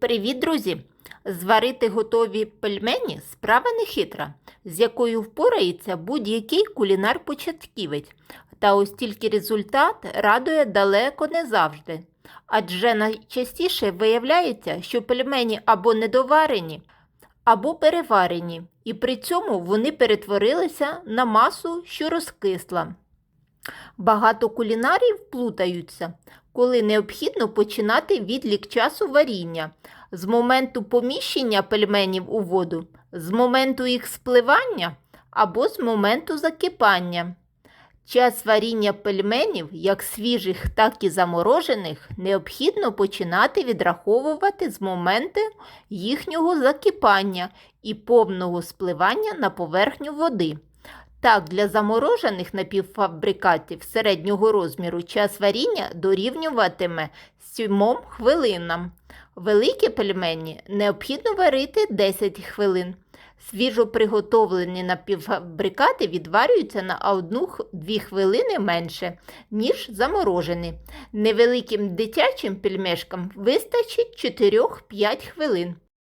Привіт, друзі! Зварити готові пельмені справа не хитра, з якою впорається будь-який кулінар-початківець. Та ось тільки результат радує далеко не завжди. Адже найчастіше виявляється, що пельмені або недоварені, або переварені, і при цьому вони перетворилися на масу, що розкисла. Багато кулінарів плутаються, коли необхідно починати відлік часу варіння з моменту поміщення пельменів у воду, з моменту їх спливання або з моменту закипання. Час варіння пельменів, як свіжих, так і заморожених, необхідно починати відраховувати з моменту їхнього закипання і повного спливання на поверхню води. Так, для заморожених напівфабрикатів середнього розміру час варіння дорівнюватиме 7 хвилинам. Великі пельмені необхідно варити 10 хвилин. Свіжо приготовлені напівфабрикати відварюються на 1-2 хвилини менше, ніж заморожені. Невеликим дитячим пельмешкам вистачить 4-5 хвилин.